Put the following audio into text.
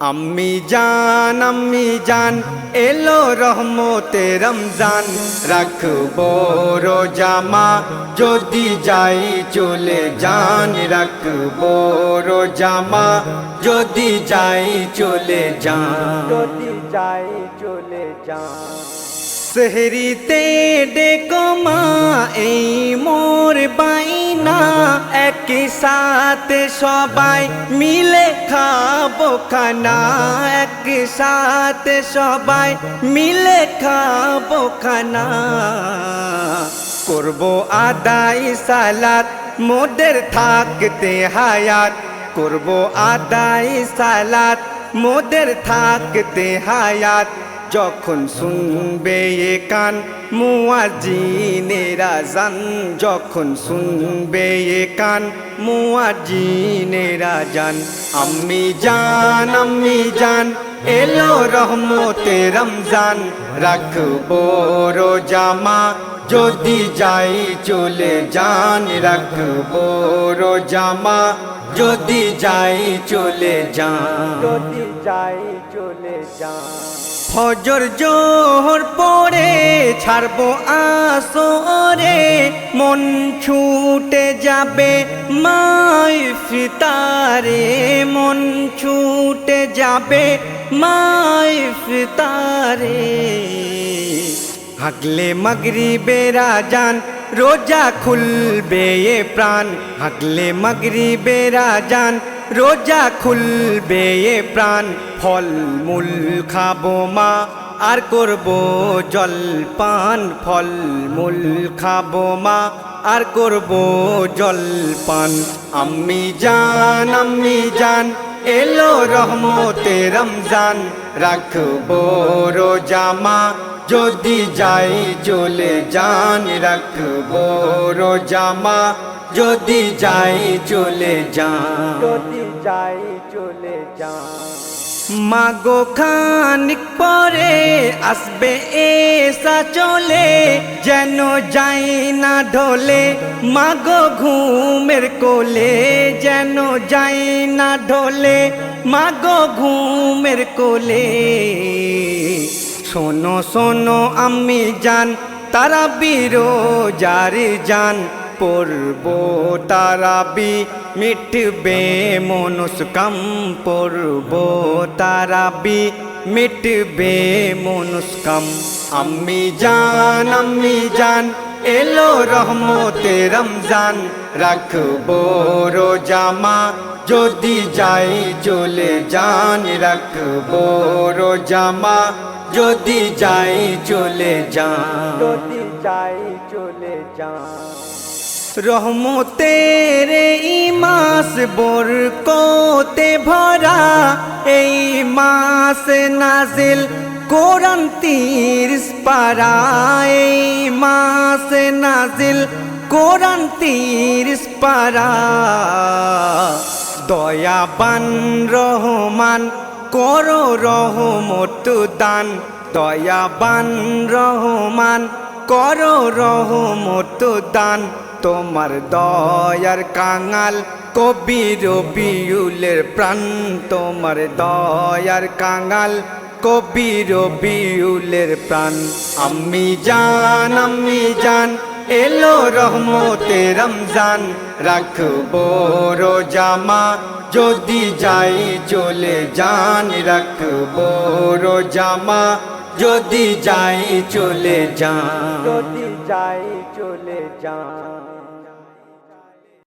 আম্মি জান আম্মি জান এলো রহমতে রমজান। রাখব রোজামা যদি যাই চলে যান রাখব রোজামা যদি যাই চলে যান। যদি যাই চলে যান। সেহরিতে ডেকো মা এই বাইনা একই সাথে সবাই মিলে খাব খানা। একই সাথে সবাই মিলে খাব খানা। করব আদাই সালাত মোদের থাকতে হায়াত। করব আদাই সালাত মোদের থাকতে হায়াত। যখন শুনবে এ কান মুয়াজিনেরা জান। যখন শুনবে এ কান মুয়াজিনেরা জান। আম্মি জান আম্মি জান, এলো রহমতে রমজান। রাখব রোজামা যদি যাই চলে যান। রাখব রোজামা যদি যাই চলে যান। যদি যাই চলে যান। ফজর জোহর পরে ছাড়বো আসরে, মন ছুটে যাবে মাই ফিতারে, মন ছুটে যাবে মাই ফিতারে। হাগলে মগরি বেরা জান রোজা খুলবে এ প্রাণ। হাগলে মগরি বেরা জান রোজা খুলবে এ প্রাণ ফল মূল খাব মা। আর করব জল পান ফল মূল খাব মা। আর করব জল পান। আম্মি জান আম্মি জান, এলো রহমতে রমজান। রাখব রোজামা যদি যাই চলে যান, রাখব রোজামা যদি যাই চলে যান। যদি যাই চলে যান। মাগো খানিক পরে আসবে এসা চলে যেন যাই না ঢোলে। মাগো ঘুমের কোলে যেন যাই না ঢোলে। মাগো ঘুমের কোলে। শোনো শোনো আমি জান তারা বিরো যারে জান পড়ব, তারাবি মিটবে মনুষ্কাম পড়ব, তারাবি মিটবে মনুষ্কাম আমি জান আমি জান, এলো রহমতে রমজান। রাখব রোজামা যদি যাই চলে যান। রাখব রোজামা যদি যাই চলে যান। যদি যাই চলে যান। রহমতের এই মাস বরকতে ভরা এই মাস নাজিল কোরআন তিরিশ পারা এই মাস নাজিল কোরআন তিরিশ পারা দয়াবান রহমান করো রহমত দান। দয়াবান রহমান করো রহমত দান। তোমার দয়ার কাঙাল কবির বিউলের প্রাণ। তোমার দয়ার কাঙাল কবির বিউলের প্রাণ। আমি জান আমি জান, এলো রহমতে রমজান। রাখব রোজামা যদি যাই চলে যান। রাখব রোজামা যদি যাই চলে যান। যদি যাই চলে যান।